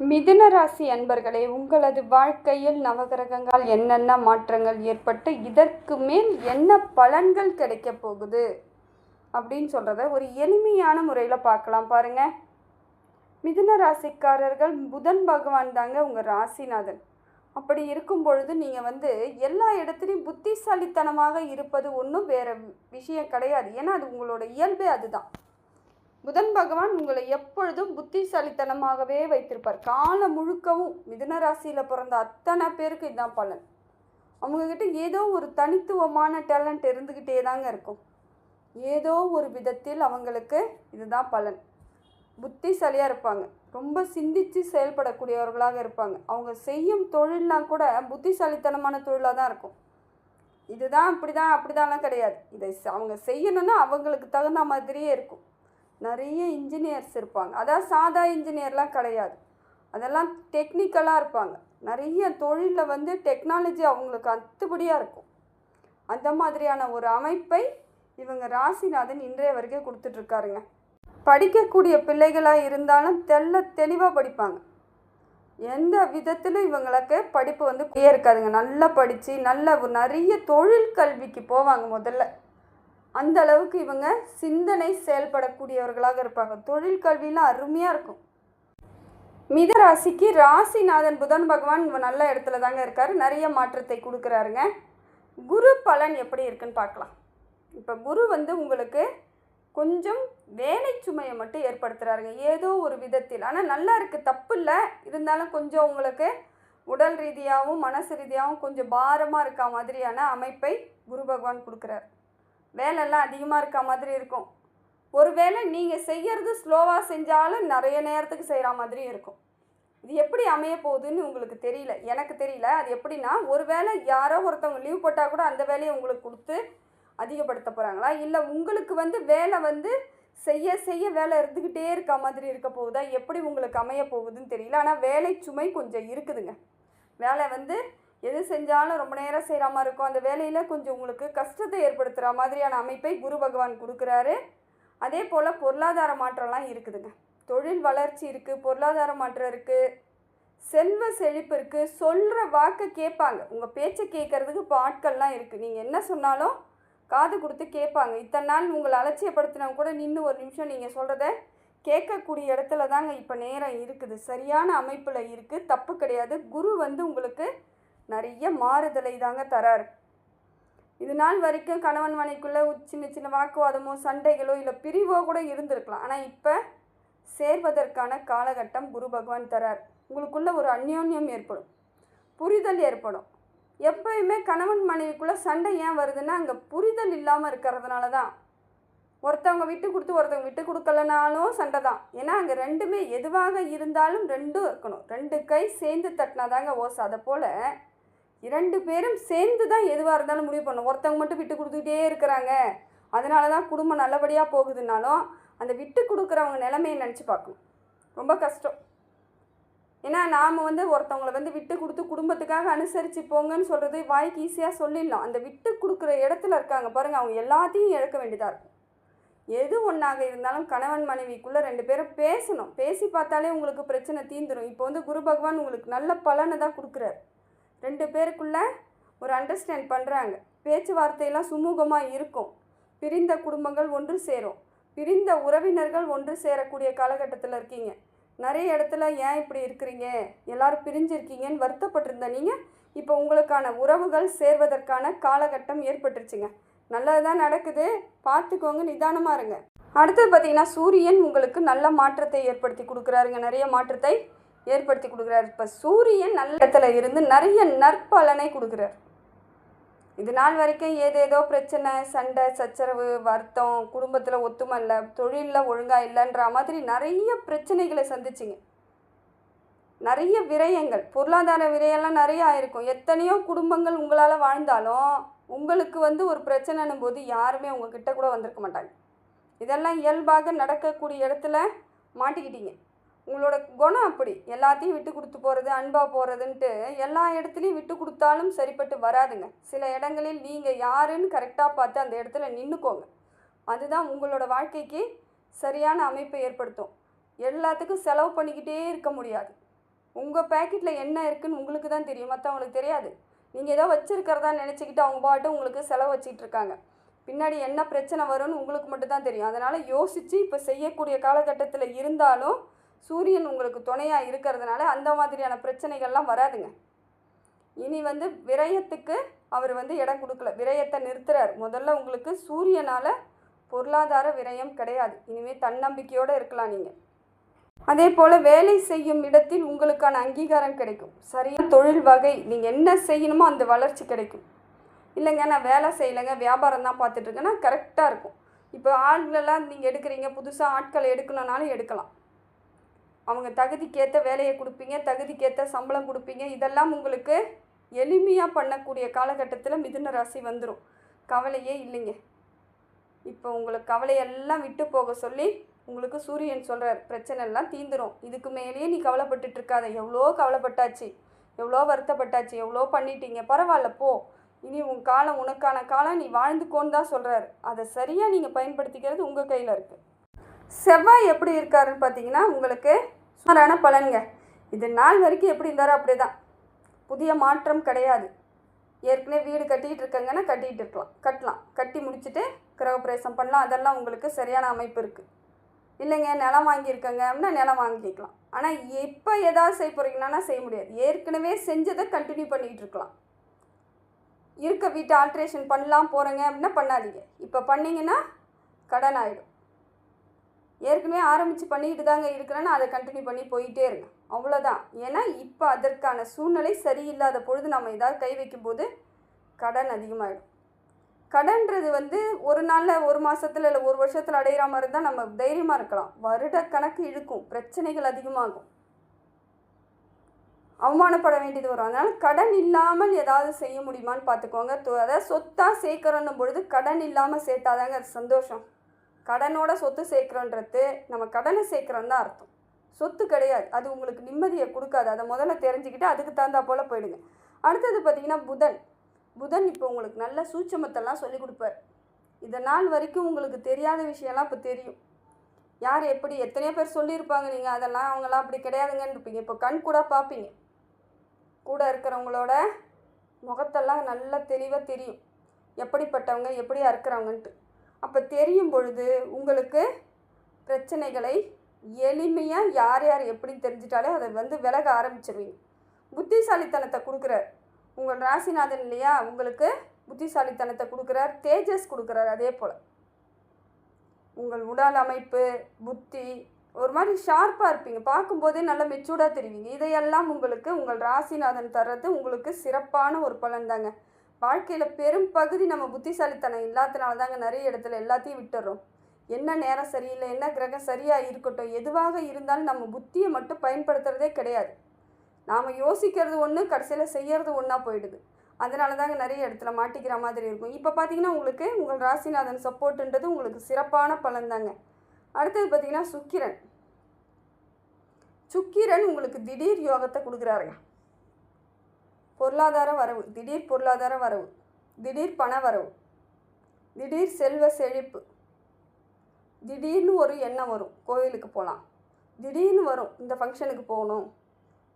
மிதுன ராசி அன்பர்களே உங்களது வாழ்க்கையில் நவகிரகங்கள் என்னென்ன மாற்றங்கள் ஏற்பட்டு இதற்கு மேல் என்ன பலன்கள் கிடைக்க போகுது அப்படின்னு சொல்கிறத ஒரு எளிமையான முறையில் பார்க்கலாம் பாருங்கள் மிதுன ராசிக்காரர்கள் புதன் பகவான் தாங்க உங்கள் ராசிநாதன். அப்படி இருக்கும் பொழுது நீங்கள் வந்து எல்லா இடத்துலையும் புத்திசாலித்தனமாக இருப்பது ஒன்றும் வேறு விஷயம் கிடையாது. ஏன்னா அது உங்களோட இயல்பே அதுதான். புதன் பகவான் உங்களை எப்பொழுதும் புத்திசாலித்தனமாகவே வைத்திருப்பார். காலம் முழுக்கவும் மிதுன ராசியில் பிறந்த அத்தனை பேருக்கு இதுதான் பலன். அவங்கக்கிட்ட ஏதோ ஒரு தனித்துவமான டேலண்ட் இருந்துக்கிட்டே தாங்க இருக்கும். ஏதோ ஒரு விதத்தில் அவங்களுக்கு இதுதான் பலன். புத்திசாலியாக இருப்பாங்க. ரொம்ப சிந்தித்து செயல்படக்கூடியவர்களாக இருப்பாங்க. அவங்க செய்யும் தொழில்லாம் கூட புத்திசாலித்தனமான தொழிலாக தான் இருக்கும். இதுதான் இப்படி தான் அப்படி தான்லாம் கிடையாது. இதை அவங்க செய்யணும்னா அவங்களுக்கு தகுந்த மாதிரியே இருக்கும். நிறைய இன்ஜினியர்ஸ் இருப்பாங்க. அதாவது சாதா இன்ஜினியர்லாம் கிடையாது. அதெல்லாம் டெக்னிக்கலாக இருப்பாங்க. நிறைய தொழிலில் வந்து டெக்னாலஜி அவங்களுக்கு அத்துப்படியாக இருக்கும். அந்த மாதிரியான ஒரு அமைப்பை இவங்க ராசிநாதன் இன்றைய வரைக்கும் கொடுத்துட்ருக்காருங்க. படிக்கக்கூடிய பிள்ளைகளாக இருந்தாலும் தெள்ள தெளிவாக படிப்பாங்க. எந்த விதத்தில் இவங்களுக்கு படிப்பு வந்து இருக்காதுங்க நல்லா படித்து நல்ல ஒரு நிறைய தொழில் கல்விக்கு போவாங்க முதல்ல. அந்த அளவுக்கு இவங்க சிந்தனை செயல்படக்கூடியவர்களாக இருப்பாங்க. தொழில் கல்வியெலாம் அருமையாக இருக்கும். மித ராசிக்கு ராசிநாதன் புதன் பகவான் நல்ல இடத்துல தாங்க இருக்கார். நிறைய மாற்றத்தை கொடுக்குறாருங்க. குரு பலன் எப்படி இருக்குன்னு பார்க்கலாம். இப்போ குரு வந்து உங்களுக்கு கொஞ்சம் வேலை சுமையை மட்டும் ஏற்படுத்துகிறாருங்க ஏதோ ஒரு விதத்தில். ஆனால் நல்லா இருக்குது தப்பு இல்லை. இருந்தாலும் கொஞ்சம் உங்களுக்கு உடல் ரீதியாகவும் மனசு ரீதியாகவும் கொஞ்சம் பாரமாக இருக்க மாதிரியான அமைப்பை குரு பகவான் கொடுக்குறாரு. வேலைலாம் அதிகமாக இருக்க மாதிரி இருக்கும். ஒருவேளை நீங்கள் செய்கிறது ஸ்லோவாக செஞ்சாலும் நிறைய நேரத்துக்கு செய்கிற மாதிரி இருக்கும். இது எப்படி அமைய போகுதுன்னு உங்களுக்கு தெரியல. எனக்கு தெரியல. அது எப்படின்னா ஒருவேளை யாரோ ஒருத்தவங்க லீவ் போட்டால் கூட அந்த வேலையை உங்களுக்கு கொடுத்து அதிகப்படுத்த போகிறாங்களா இல்லை உங்களுக்கு வந்து வேலை வந்து செய்ய செய்ய வேலை இருந்துக்கிட்டே இருக்க மாதிரி இருக்க போகுதா? எப்படி உங்களுக்கு அமைய போகுதுன்னு தெரியல. ஆனால் வேலை சுமை கொஞ்சம் இருக்குதுங்க. வேலை வந்து எது செஞ்சாலும் ரொம்ப நேரம் செய்கிற மாதிரி இருக்கும். அந்த வேலையில் கொஞ்சம் உங்களுக்கு கஷ்டத்தை ஏற்படுத்துகிற மாதிரியான அமைப்பை குரு பகவான் கொடுக்குறாரு. அதே போல் பொருளாதார மாற்றம்லாம் இருக்குதுங்க. தொழில் வளர்ச்சி இருக்குது பொருளாதார மாற்றம் இருக்குது செல்வ செழிப்பு இருக்குது சொல்கிற வாக்கை கேட்பாங்க. உங்கள் பேச்சை கேட்குறதுக்கு இப்போ ஆட்கள்லாம் இருக்குது நீங்கள் என்ன சொன்னாலும் காது கொடுத்து கேட்பாங்க. இத்தனை நாள் உங்களை அலட்சியப்படுத்தினவங்க கூட நின்று ஒரு நிமிஷம் நீங்கள் சொல்கிறத கேட்கக்கூடிய இடத்துல தாங்க இப்போ நேரம் இருக்குது. சரியான அமைப்பில் இருக்குது தப்பு கிடையாது. குரு வந்து உங்களுக்கு நிறைய மாறுதலை தாங்க தராரு. இது நாள் வரைக்கும் கணவன் மனைக்குள்ளே சின்ன சின்ன வாக்குவாதமோ சண்டைகளோ இல்லை பிரிவோ கூட இருந்திருக்கலாம். ஆனால் இப்போ சேர்வதற்கான காலகட்டம் குரு பகவான் தரார். உங்களுக்குள்ளே ஒரு அந்யோன்யம் ஏற்படும். புரிதல் ஏற்படும். எப்பயுமே கணவன் மனைவிக்குள்ளே சண்டை ஏன் வருதுன்னா அங்கே புரிதல் இல்லாமல் இருக்கிறதுனால தான். ஒருத்தவங்க விட்டு கொடுத்து ஒருத்தவங்க விட்டு கொடுக்கலனாலும் சண்டை தான். ஏன்னா அங்கே ரெண்டுமே எதுவாக இருந்தாலும் ரெண்டும் இருக்கணும். ரெண்டு கை சேர்ந்து தட்டினாதாங்க ஓசை அதை போல் இரண்டு பேரும் சேர்ந்து தான் எதுவாக இருந்தாலும் முடிவு பண்ணணும். ஒருத்தவங்க மட்டும் விட்டு கொடுத்துக்கிட்டே இருக்கிறாங்க. அதனால தான் குடும்பம் நல்லபடியாக போகுதுன்னாலும் அந்த விட்டு கொடுக்குறவங்க நிலைமையை நினச்சி பார்க்கணும். ரொம்ப கஷ்டம். ஏன்னா நாம் வந்து ஒருத்தவங்களை வந்து விட்டு கொடுத்து குடும்பத்துக்காக அனுசரித்து போங்கன்னு சொல்கிறது வாய்க்கு ஈஸியாக சொல்லிடலாம். அந்த விட்டு கொடுக்குற இடத்துல இருக்காங்க பாருங்கள் அவங்க எல்லாத்தையும் இழக்க வேண்டியதாக இருக்கும். எது ஒன்றாக இருந்தாலும் கணவன் மனைவிக்குள்ளே ரெண்டு பேரும் பேசணும். பேசி பார்த்தாலே உங்களுக்கு பிரச்சனை தீந்துடும் இப்போ வந்து குரு பகவான் உங்களுக்கு நல்ல பலனை தான் கொடுக்குறாரு. ரெண்டு பேருக்குள்ள ஒரு அண்டர்ஸ்டாண்ட் பண்ணுறாங்க பேச்சுவார்த்தையெல்லாம் சுமூகமாக இருக்கும். பிரிந்த குடும்பங்கள் ஒன்று சேரும். பிரிந்த உறவினர்கள் ஒன்று சேரக்கூடிய காலகட்டத்தில் இருக்கீங்க. நிறைய இடத்துல ஏன் இப்படி இருக்கிறீங்க? எல்லாரும் பிரிஞ்சிருக்கீங்கன்னு வருத்தப்பட்டிருந்த நீங்கள் இப்போ உங்களுக்கான உறவுகள் சேர்வதற்கான காலகட்டம் ஏற்பட்டுருச்சுங்க. நல்லது தான் நடக்குது. பார்த்துக்கோங்க நிதானமாக இருங்க. அடுத்தது பார்த்தீங்கன்னா சூரியன் உங்களுக்கு நல்ல மாற்றத்தை ஏற்படுத்தி கொடுக்குறாருங்க. நிறைய மாற்றத்தை ஏற்படுத்தி கொடுக்குறாரு. இப்போ சூரியன் நல்ல இடத்துல இருந்து நிறைய நற்பலனை கொடுக்குறாரு. இது நாள் வரைக்கும் ஏதேதோ பிரச்சனை சண்டை சச்சரவு வருத்தம் குடும்பத்தில் ஒத்துமை இல்லை தொழிலில் ஒழுங்காக இல்லைன்ற மாதிரி நிறைய பிரச்சனைகளை சந்திச்சிங்க. நிறைய விரயங்கள் பொருளாதார விரயம்லாம் நிறைய ஆயிருக்கும். எத்தனையோ குடும்பங்கள் உங்களால் வாழ்ந்தாலும் உங்களுக்கு வந்து ஒரு பிரச்சனைன்னும் போது யாருமே உங்ககிட்ட கூட வந்திருக்க மாட்டாங்க. இதெல்லாம் இயல்பாக நடக்கக்கூடிய இடத்துல மாட்டிக்கிட்டீங்க. உங்களோட குணம் அப்படி. எல்லாத்தையும் விட்டு கொடுத்து போகிறது அன்பாக போகிறதுன்ட்டு எல்லா இடத்துலையும் விட்டு கொடுத்தாலும் சரிப்பட்டு வராதுங்க. சில இடங்களில் நீங்கள் யாருன்னு கரெக்டாக பார்த்து அந்த இடத்துல நின்றுக்கோங்க அதுதான் உங்களோட வாழ்க்கைக்கு சரியான அமைப்பை ஏற்படுத்தும். எல்லாத்துக்கும் செலவு பண்ணிக்கிட்டே இருக்க முடியாது. உங்கள் பேக்கெட்டில் என்ன இருக்குன்னு உங்களுக்கு தான் தெரியும். மற்றவங்களுக்கு தெரியாது. நீங்கள் ஏதோ வச்சுருக்கிறதா நினச்சிக்கிட்டு அவங்க பாட்டு உங்களுக்கு செலவு வச்சிட்டு இருக்காங்க. பின்னாடி என்ன பிரச்சனை வரும்னு உங்களுக்கு மட்டும்தான் தெரியும். அதனால் யோசித்து இப்போ செய்யக்கூடிய காலகட்டத்தில் இருந்தாலும் சூரியன் உங்களுக்கு துணையாக இருக்கிறதுனால அந்த மாதிரியான பிரச்சனைகள்லாம் வராதுங்க. இனி வந்து விரயத்துக்கு அவர் வந்து இடம் கொடுக்கல. விரயத்தை நிறுத்துறார். முதல்ல உங்களுக்கு சூரியனால் பொருளாதார விரயம் கிடையாது. இனிமேல் தன்னம்பிக்கையோடு இருக்கலாம் நீங்கள் அதே போல் வேலை செய்யும் இடத்தில் உங்களுக்கான அங்கீகாரம் கிடைக்கும். சரியான தொழில் வகை நீங்கள் என்ன செய்யணுமோ அந்த வளர்ச்சி கிடைக்கும். இல்லைங்க நான் வேலை செய்யலைங்க வியாபாரம் தான் பார்த்துட்ருக்கேன்னா கரெக்டாக இருக்கும். இப்போ ஆட்களெல்லாம் நீங்கள் எடுக்கிறீங்க புதுசாக ஆட்களை எடுக்கணுன்னாலும் எடுக்கலாம். அவங்க தகுதிக்கேற்ற வேலையை கொடுப்பீங்க தகுதிக்கேற்ற சம்பளம் கொடுப்பீங்க. இதெல்லாம் உங்களுக்கு எளிமையாக பண்ணக்கூடிய காலகட்டத்தில் மிதுன ராசி வந்துடும் கவலையே இல்லைங்க. இப்போ உங்களுக்கு கவலையெல்லாம் விட்டு போக சொல்லி உங்களுக்கு சூரியன் சொல்கிறார் பிரச்சனை எல்லாம் தீந்துரும். இதுக்கு மேலேயே நீ கவலைப்பட்டுட்டு இருக்காத எவ்வளோ கவலைப்பட்டாச்சு. எவ்வளோ வருத்தப்பட்டாச்சு. எவ்வளோ பண்ணிட்டீங்க. பரவாயில்ல போ. இனி உன் காலம் உனக்கான காலம். நீ வாழ்ந்துக்கோன்னு தான் சொல்கிறார் அதை சரியாக நீங்கள் பயன்படுத்திக்கிறது உங்கள் கையில் இருக்குது செவ்வாய் எப்படி இருக்காருன்னு பார்த்தீங்கன்னா உங்களுக்கு சுமாரான பலன்க இது நாள் வரைக்கும் எப்படி இருந்தாரோ அப்படியே தான் புதிய மாற்றம் கிடையாது. ஏற்கனவே வீடு கட்டிகிட்டு இருக்கங்கன்னா கட்டிகிட்டு இருக்கலாம். கட்டலாம். கட்டி முடிச்சுட்டு கிரகப்பிரவேசம் பண்ணலாம். அதெல்லாம் உங்களுக்கு சரியான அமைப்பு இருக்குது இல்லைங்க நிலம் வாங்கியிருக்கங்க அப்படின்னா நிலம் வாங்கிக்கலாம். ஆனால் எப்போ ஏதாவது செய்ய போகிறீங்கன்னா செய்ய முடியாது. ஏற்கனவே செஞ்சதை கண்டினியூ பண்ணிகிட்டு இருக்கலாம். இருக்க வீட்டை ஆல்ட்ரேஷன் பண்ணலாம் போகிறேங்க அப்படின்னா பண்ணாதீங்க. இப்போ பண்ணீங்கன்னா கடன் ஆகிடும் ஏற்கனவே ஆரம்பித்து பண்ணிக்கிட்டு தாங்க இருக்கிறேன்னு அதை கண்டினியூ பண்ணி போயிட்டே இருங்க. அவ்வளோதான் ஏன்னா இப்போ அதற்கான சூழ்நிலை சரியில்லாத பொழுது நம்ம ஏதாவது கை வைக்கும்போது கடன் அதிகமாகிடும் கடன்றது வந்து ஒரு நாளில் ஒரு மாதத்தில் இல்லை ஒரு வருஷத்தில் அடையிற மாதிரி இருந்தால் நம்ம தைரியமாக இருக்கலாம். வருட கணக்கு இழுக்கும். பிரச்சனைகள் அதிகமாகும். அவமானப்பட வேண்டியது வரும். அதனால் கடன் இல்லாமல் ஏதாவது செய்ய முடியுமான்னு பார்த்துக்கோங்க. அதாவது சொத்தாக சேர்க்குறோன்னும் பொழுது கடன் இல்லாமல் சேர்த்தாதாங்க அது சந்தோஷம். கடனோட சொத்து சேர்க்குறோன்றது நம்ம கடனை சேர்க்குறோன்னு தான் அர்த்தம். சொத்து கிடையாது. அது உங்களுக்கு நிம்மதியை கொடுக்காது. அதை முதல்ல தெரிஞ்சுக்கிட்டு அதுக்கு தகுந்தா போல் போயிடுங்க. அடுத்தது பார்த்தீங்கன்னா புதன். புதன் இப்போ உங்களுக்கு நல்ல சூட்சமத்தெல்லாம் சொல்லிக் கொடுப்பார். இதை நாள் வரைக்கும் உங்களுக்கு தெரியாத விஷயம்லாம் இப்போ தெரியும். யார் எப்படி எத்தனையோ பேர் சொல்லியிருப்பாங்க நீங்கள் அதெல்லாம் அவங்களாம் அப்படி கிடையாதுங்கன்னு இருப்பீங்க. இப்போ கண் கூட பார்ப்பீங்க. கூட இருக்கிறவங்களோட முகத்தெல்லாம் நல்லா தெளிவாக தெரியும். எப்படிப்பட்டவங்க எப்படியா இருக்கிறவங்கன்ட்டு அப்போ தெரியும் பொழுது உங்களுக்கு பிரச்சனைகளை எளிமையாக யார் யார் எப்படி தெரிஞ்சிட்டாலே அதை வந்து விலக ஆரம்பிச்சிருவீங்க. புத்திசாலித்தனத்தை கொடுக்குறார். உங்கள் ராசிநாதன் இல்லையா? உங்களுக்கு புத்திசாலித்தனத்தை கொடுக்குறார் தேஜஸ் கொடுக்குறார் அதே போல். உங்கள் உடல் அமைப்பு புத்தி ஒரு மாதிரி ஷார்ப்பாக இருப்பீங்க. பார்க்கும்போதே நல்ல மெச்சூர்டாக தெரிவிங்க. இதையெல்லாம் உங்களுக்கு உங்கள் ராசிநாதன் தர்றது உங்களுக்கு சிறப்பான ஒரு பலன் தாங்க. வாழ்க்கையில் பெரும் பகுதி நம்ம புத்திசாலித்தனம் இல்லாதனால தாங்க நிறைய இடத்துல எல்லாத்தையும் விட்டுறோம். என்ன நேரம் சரியில்லை என்ன கிரகம் சரியாக இருக்கட்டும் எதுவாக இருந்தாலும் நம்ம புத்தியை மட்டும் பயன்படுத்துகிறதே கிடையாது. நாம் யோசிக்கிறது ஒன்று கடைசியில் செய்கிறது ஒன்றா போயிடுது. அதனால தாங்க நிறைய இடத்துல மாட்டிக்கிற மாதிரி இருக்கும். இப்போ பார்த்தீங்கன்னா உங்களுக்கு உங்கள் ராசிநாதன் சப்போர்ட்டுன்றது உங்களுக்கு சிறப்பான பலன் தாங்க. அடுத்தது பார்த்தீங்கன்னா சுக்கிரன். சுக்கிரன் உங்களுக்கு திடீர் யோகத்தை கொடுக்குறாருங்க. பொருளாதார வரவு. திடீர் பொருளாதார வரவு. திடீர் பண வரவு. திடீர் செல்வ செழிப்பு. திடீர்னு ஒரு எண்ணம் வரும். கோயிலுக்கு போகலாம் திடீர்னு வரும். இந்த ஃபங்க்ஷனுக்கு போகணும்.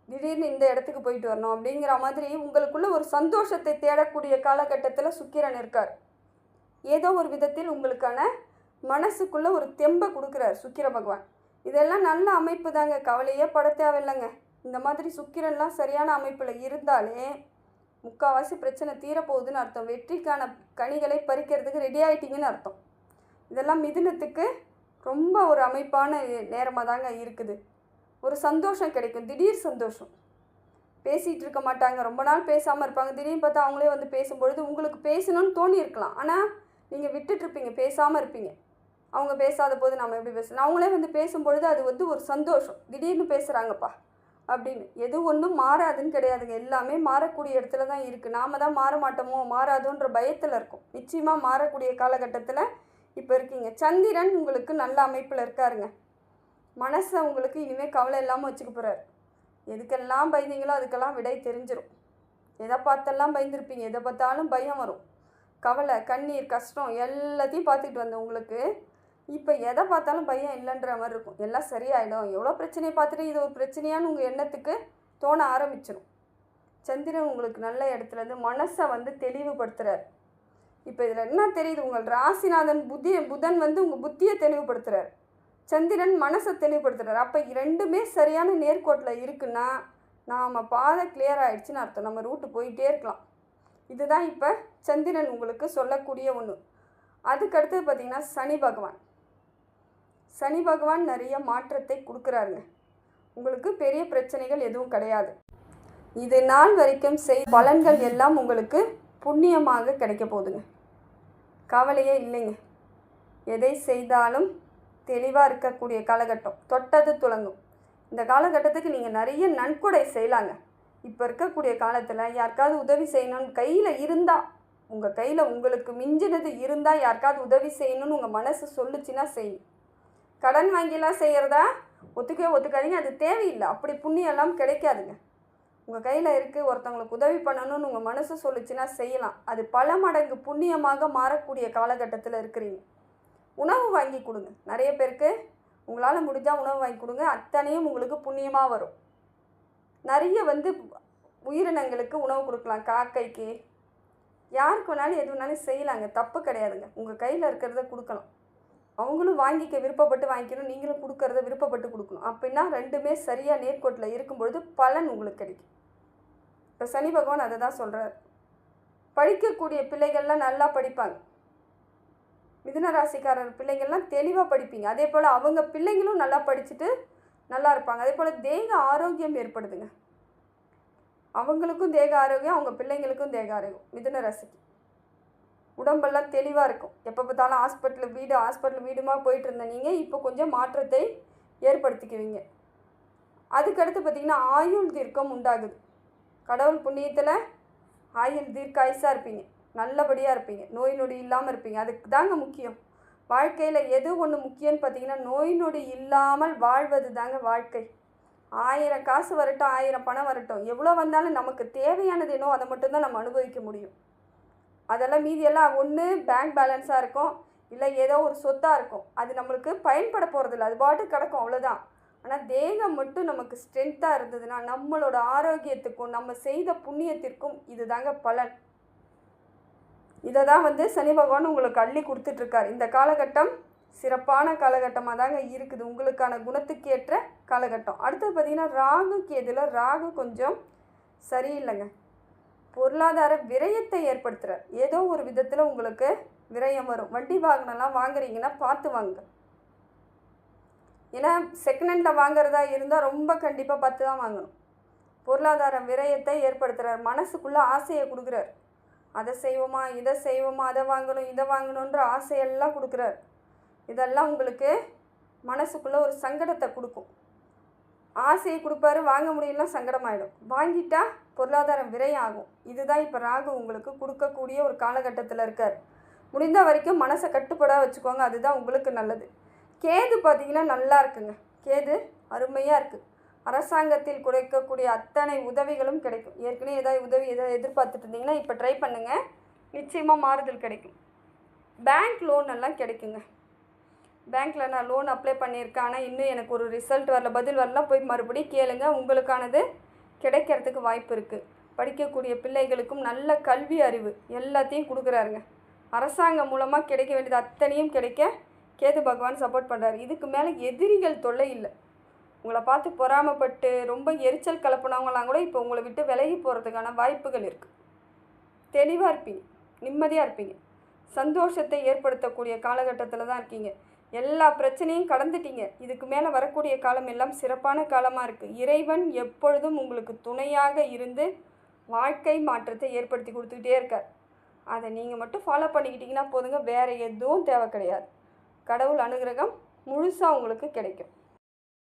திடீர்னு இந்த இடத்துக்கு போயிட்டு வரணும் அப்படிங்கிற மாதிரி உங்களுக்குள்ள ஒரு சந்தோஷத்தை தேடக்கூடிய காலகட்டத்தில் சுக்கிரன் இருக்கார். ஏதோ ஒரு விதத்தில் உங்களுக்கான மனசுக்குள்ளே ஒரு தெம்பை கொடுக்குறார் சுக்கிர பகவான். இதெல்லாம் நல்ல அமைப்பு தாங்க. கவலையே பட தேவையில்லைங்க. இந்த மாதிரி சுக்கிரன்லாம் சரியான அமைப்பில் இருந்தாலே முக்கால்வாசி பிரச்சனை தீரப்போகுதுன்னு அர்த்தம். வெற்றிக்கான கனிகளை பறிக்கிறதுக்கு ரெடி ஆயிட்டீங்கன்னு அர்த்தம். இதெல்லாம் மிதுனத்துக்கு ரொம்ப ஒரு அமைப்பான நேரமாக தாங்க இருக்குது. ஒரு சந்தோஷம் கிடைக்கும். திடீர் சந்தோஷம். பேசிகிட்டு இருக்க மாட்டாங்க. ரொம்ப நாள் பேசாமல் இருப்பாங்க. திடீர்னு பார்த்தா அவங்களே வந்து பேசும்பொழுது உங்களுக்கு பேசணும்னு தோணி இருக்கலாம் ஆனால் நீங்கள் விட்டுட்ருப்பீங்க பேசாமல் இருப்பீங்க. அவங்க பேசாத போது நம்ம எப்படி பேசணும்? அவங்களே வந்து பேசும்பொழுது அது வந்து ஒரு சந்தோஷம். திடீர்னு பேசுகிறாங்கப்பா அப்படின்னு. எது ஒன்றும் மாறாதுன்னு கிடையாதுங்க. எல்லாமே மாறக்கூடிய இடத்துல தான் இருக்குது நாம் தான் மாற மாட்டோமோ மாறாதோன்ற பயத்தில் இருக்கும். நிச்சயமாக மாறக்கூடிய காலகட்டத்தில் இப்போ இருக்கீங்க. சந்திரன் உங்களுக்கு நல்ல அமைப்பில் இருக்காருங்க. மனசை உங்களுக்கு இனிமேல் கவலை இல்லாமல் வச்சுக்க போகிறாரு எதுக்கெல்லாம் பயந்தீங்களோ அதுக்கெல்லாம் விடை தெரிஞ்சிடும் எதை பார்த்தெல்லாம் பயந்துருப்பீங்க. எதை பார்த்தாலும் பயம் வரும். கவலை கண்ணீர் கஷ்டம் எல்லாத்தையும் பார்த்துக்கிட்டு வந்த உங்களுக்கு. இப்போ எதை பார்த்தாலும் பையன் இல்லைன்ற மாதிரி இருக்கும். எல்லாம் சரியாயிடும். எவ்வளோ பிரச்சனையை பார்த்துட்டு இது ஒரு பிரச்சனையான்னு உங்கள் எண்ணத்துக்கு தோண ஆரம்பிச்சிடும் சந்திரன் உங்களுக்கு நல்ல இடத்துல இருந்து மனசை வந்து தெளிவுபடுத்துகிறார் இப்போ இதில் என்ன தெரியுது? உங்கள் ராசிநாதன் புத்தி புதன் வந்து உங்கள் புத்தியை தெளிவுபடுத்துகிறார் சந்திரன் மனசை தெளிவுபடுத்துகிறார் அப்போ ரெண்டுமே சரியான நேர்கோட்டில் இருக்குன்னா நாம் பாதை கிளியர் ஆகிடுச்சின்னு அர்த்தம். நம்ம ரூட்டு போயிட்டே இருக்கலாம். இதுதான் இப்போ சந்திரன் உங்களுக்கு சொல்லக்கூடிய ஒன்று அதுக்கடுத்தது பார்த்திங்கன்னா சனி பகவான். சனி பகவான் நிறைய மாற்றத்தை கொடுக்குறாருங்க. உங்களுக்கு பெரிய பிரச்சனைகள் எதுவும் கிடையாது. இது நாள் வரைக்கும் செய் பலன்கள் எல்லாம் உங்களுக்கு புண்ணியமாக கிடைக்க போகுதுங்க. கவலையே இல்லைங்க. எதை செய்தாலும் தெளிவாக இருக்கக்கூடிய காலகட்டம் தொட்டது துளங்கும் இந்த காலகட்டத்துக்கு நீங்கள் நிறைய நன்கொடை செய்யலாங்க. இப்போ இருக்கக்கூடிய காலத்தில் யாருக்காவது உதவி செய்யணும்னு கையில் இருந்தால் உங்கள் கையில் உங்களுக்கு மிஞ்சினது இருந்தால் யாருக்காவது உதவி செய்யணும்னு உங்கள் மனசு சொல்லுச்சுன்னா செய்யும் கடன் வாங்கிலாம் செய்கிறதா ஒத்துக்கவே ஒத்துக்காதீங்க. அது தேவையில்லை. அப்படி புண்ணியம் எல்லாம் கிடைக்காதுங்க. உங்கள் கையில் இருக்குது ஒருத்தவங்களுக்கு உதவி பண்ணணும்னு உங்கள் மனசு சொல்லுச்சுன்னா செய்யலாம். அது பல மடங்கு புண்ணியமாக மாறக்கூடிய காலகட்டத்தில் இருக்கிறீங்க. உணவு வாங்கி கொடுங்க. நிறைய பேருக்கு உங்களால் முடிஞ்சால் உணவு வாங்கி கொடுங்க. அத்தனையும் உங்களுக்கு புண்ணியமாக வரும். நிறைய வந்து உயிரினங்களுக்கு உணவு கொடுக்கலாம். காக்கைக்கு. யாருக்கு வேணாலும் எது வேணாலும் செய்யலாங்க. தப்பு கிடையாதுங்க. உங்கள் கையில் இருக்கிறத கொடுக்கலாம். அவங்களும் வாங்கிக்க விருப்பப்பட்டு வாங்கிக்கணும். நீங்களும் கொடுக்கறத விருப்பப்பட்டு கொடுக்கணும். அப்படின்னா ரெண்டுமே சரியாக நேர்கோட்டில் இருக்கும்பொழுது பலன் உங்களுக்கு கிடைக்கும். இப்போ சனி பகவான் அதை தான் சொல்கிறார் படிக்கக்கூடிய பிள்ளைகள்லாம் நல்லா படிப்பாங்க. மிதுன ராசிக்காரர் பிள்ளைங்கள்லாம் தெளிவாக படிப்பீங்க. அதே போல் அவங்க பிள்ளைங்களும் நல்லா படிச்சுட்டு நல்லா இருப்பாங்க. அதே போல் தேக ஆரோக்கியம் ஏற்படுதுங்க. அவங்களுக்கும் தேக ஆரோக்கியம் அவங்க பிள்ளைங்களுக்கும் தேக ஆரோக்கியம். மிதுன ராசிக்கு. உடம்பெல்லாம் தெளிவாக இருக்கும். எப்போ பார்த்தாலும் ஹாஸ்பிட்டல் வீடு ஹாஸ்பிட்டல் வீடுமா போயிட்டு இருந்த நீங்கள் இப்போ கொஞ்சம் மாற்றத்தை ஏற்படுத்திக்குவீங்க. அதுக்கடுத்து பார்த்திங்கன்னா ஆயுள் தீர்க்கம் உண்டாகுது. கடவுள் புண்ணியத்தில் ஆயுள் தீர்க்காயுசாக இருப்பீங்க. நல்லபடியாக இருப்பீங்க. நோய் நொடி இல்லாமல் இருப்பீங்க. அதுக்கு தாங்க முக்கியம். வாழ்க்கையில் எது ஒன்று முக்கியம்னு பார்த்தீங்கன்னா நோய் நொடி இல்லாமல் வாழ்வது தாங்க வாழ்க்கை. ஆயிரம் காசு வரட்டும் ஆயிரம் பணம் வரட்டும். எவ்வளோ வந்தாலும் நமக்கு தேவையானது என்னோ அதை மட்டும்தான் நம்ம அனுபவிக்க முடியும். அதெல்லாம் மீதியெல்லாம் ஒன்று பேங்க் பேலன்ஸாக இருக்கும். இல்லை ஏதோ ஒரு சொத்தாக இருக்கும். அது நம்மளுக்கு பயன்பட போகிறதில்ல அது பாட்டு கிடக்கும். அவ்வளோதான் ஆனால் தேகம் மட்டும் நமக்கு ஸ்ட்ரென்த்தாக இருந்ததுன்னா நம்மளோட ஆரோக்கியத்துக்கும் நம்ம செய்த புண்ணியத்திற்கும் இதுதாங்க பலன். இதை தான் வந்து சனி பகவான் உங்களுக்கு அள்ளி கொடுத்துட்ருக்கார். இந்த காலகட்டம் சிறப்பான காலகட்டமாக தாங்க இருக்குது. உங்களுக்கான குணத்துக்கேற்ற காலகட்டம். அடுத்தது பார்த்திங்கன்னா ராகு எதில் ராகு கொஞ்சம் சரியில்லைங்க. பொருளாதார விரயத்தை ஏற்படுத்துகிறார் ஏதோ ஒரு விதத்தில் உங்களுக்கு விரயம் வரும். வண்டி வாகனம்லாம் வாங்குறீங்கன்னா பார்த்து வாங்க. ஏன்னா செகண்ட் ஹேண்டில் வாங்குறதா இருந்தால் ரொம்ப கண்டிப்பாக பார்த்து தான் வாங்கணும். பொருளாதார விரயத்தை ஏற்படுத்துகிறார் மனசுக்குள்ளே ஆசையை கொடுக்குறார். அதை செய்வோமா இதை செய்வோமா அதை வாங்கணும் இதை வாங்கணுன்ற ஆசையெல்லாம் கொடுக்குறார். இதெல்லாம் உங்களுக்கு மனசுக்குள்ளே ஒரு சங்கடத்தை கொடுக்கும். ஆசையை கொடுப்பாரு வாங்க முடியலாம் சங்கடமாயிடும். வாங்கிட்டா பொருளாதாரம் விரையாகும். ஆகும் இதுதான் இப்போ ராகு உங்களுக்கு கொடுக்கக்கூடிய ஒரு காலகட்டத்தில் இருக்கார். முடிந்த வரைக்கும் மனசை கட்டுப்பட வச்சுக்கோங்க அதுதான் உங்களுக்கு நல்லது. கேது பார்த்தீங்கன்னா நல்லா இருக்குங்க. கேது அருமையாக இருக்குது அரசாங்கத்தில் குறைக்கக்கூடிய அத்தனை உதவிகளும் கிடைக்கும். ஏற்கனவே ஏதாவது உதவி எதாவது எதிர்பார்த்துட்டு இருந்தீங்கன்னா இப்போ ட்ரை பண்ணுங்கள் நிச்சயமாக மாறுதல் கிடைக்கும். பேங்க் லோன் எல்லாம் கிடைக்குங்க. பேங்க்கில் நான் லோன் அப்ளை பண்ணியிருக்கேன். ஆனால் இன்னும் எனக்கு ஒரு ரிசல்ட் வரல. பதில் வரல. போய் மறுபடியும் கேளுங்க. உங்களுக்கானது கிடைக்கிறதுக்கு வாய்ப்பு இருக்குது படிக்கக்கூடிய பிள்ளைகளுக்கும் நல்ல கல்வி அறிவு எல்லாத்தையும் கொடுக்குறாருங்க. அரசாங்கம் மூலமாக கிடைக்க வேண்டியது அத்தனையும் கிடைக்க கேது பகவான் சப்போர்ட் பண்ணுறாரு இதுக்கு மேலே எதிரிகள் தொல்லை இல்லை. உங்களை பார்த்து பொறாமப்பட்டு ரொம்ப எரிச்சல் கலப்பினவங்களாம் கூட இப்போ உங்களை விட்டு விலகி போகிறதுக்கான வாய்ப்புகள் இருக்குது தெளிவாக இருப்பீங்க. நிம்மதியாக இருப்பீங்க. சந்தோஷத்தை ஏற்படுத்தக்கூடிய காலகட்டத்தில் தான் இருக்கீங்க. எல்லா பிரச்சனையும் கடந்துட்டீங்க இதுக்கு மேலே வரக்கூடிய காலம் எல்லாம் சிறப்பான காலமாக இருக்குது இறைவன் எப்பொழுதும் உங்களுக்கு துணையாக இருந்து வாழ்க்கை மாற்றத்தை ஏற்படுத்தி கொடுத்துக்கிட்டே இருக்கார். அதை நீங்கள் மட்டும் ஃபாலோ பண்ணிக்கிட்டிங்கன்னா போதுங்க. வேறு எதுவும் தேவை கிடையாது. கடவுள் அனுகிரகம் முழுசாக உங்களுக்கு கிடைக்கும்.